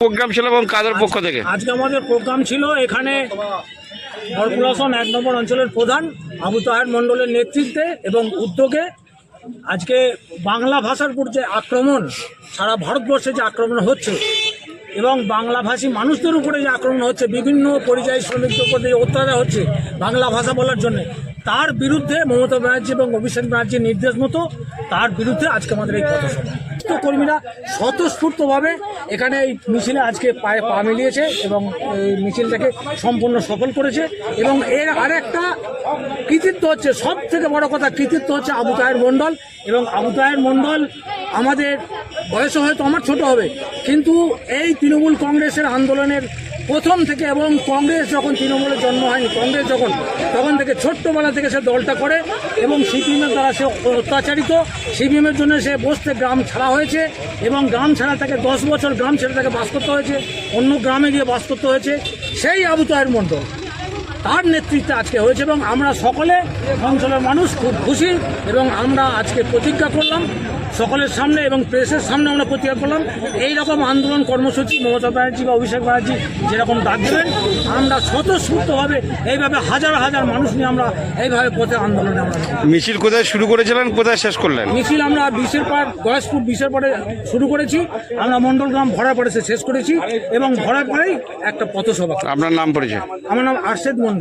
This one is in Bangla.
প্রোগ্রাম ছিল এবং কাদের পক্ষ থেকে? আজকে আমাদের প্রোগ্রাম ছিল এখানে কর্পোরেশন এক নম্বর অঞ্চলের প্রধান আবু তাহের মণ্ডলের নেতৃত্বে এবং উদ্যোগে আজকে বাংলা ভাষার উপর যে আক্রমণ সারা ভারতবর্ষে যে আক্রমণ হচ্ছে এবং বাংলাভাষী মানুষদের উপরে যে আক্রমণ হচ্ছে বিভিন্ন পরিযায়ী শ্রমিকদের উপর যে অত্যাচার হচ্ছে বাংলা ভাষা বলার জন্য তার বিরুদ্ধে মমতা ব্যানার্জি এবং অভিষেক ব্যানার্জির নির্দেশ মতো তার বিরুদ্ধে আজকে আমাদের এই পথসভা। তো কর্মীরা স্বতঃস্ফূর্তভাবে এখানে এই মিছিলে আজকে পায়ে পা মিলিয়েছে এবং এই মিছিলটাকে সম্পূর্ণ সফল করেছে এবং এর আরেকটা কৃতিত্ব হচ্ছে সব থেকে বড় কথা কৃতিত্ব হচ্ছে আবু তাহের মণ্ডল এবং আবু তাহের মণ্ডল আমাদের বয়সে হয়তো আমার ছোট হবে, কিন্তু এই তৃণমূল কংগ্রেসের আন্দোলনের প্রথম থেকে এবং কংগ্রেস যখন তৃণমূলের জন্ম হয়নি, কংগ্রেস যখন, তখন থেকে ছোট্টবেলা থেকে সে দলটা করে এবং সিপিএমের দ্বারা সে অত্যাচারিত। সিপিএমের জন্য সে বসতে গ্রাম ছাড়া হয়েছে এবং গ্রাম ছাড়া তাকে দশ বছর গ্রাম ছেড়ে তাকে বাস করতে হয়েছে, অন্য গ্রামে গিয়ে বাস করতে হয়েছে। সেই আবু তাহের মণ্ডল, তার নেতৃত্বে আজকে হয়েছে এবং আমরা সকলে অঞ্চলের মানুষ খুব খুশি এবং আমরা আজকে প্রতিজ্ঞা করলাম সকলের সামনে এবং প্রেসের সামনে আমরা প্রতিজ্ঞা করলাম। এই রকম আন্দোলন কর্মসূচি মমতা ব্যানার্জি বা অভিষেক ব্যানার্জি যেরকম ডাক দেবেন আমরা স্বতঃস্ফূর্তভাবে এইভাবে হাজার হাজার মানুষ নিয়ে আমরা এইভাবে পথে আন্দোলনে আমরা মিছিল কোথায় শুরু করেছিলেন কোথায় শেষ করলেন? মিছিল আমরা বিশের পার গয়েশপুর বিশের পরে শুরু করেছি। আমরা মণ্ডলগ্রাম ভরা সে শেষ করেছি এবং ভরা পরেই একটা পথসভা। আপনার নাম পরিচয়? আমার নাম আরশেদ মন্ডল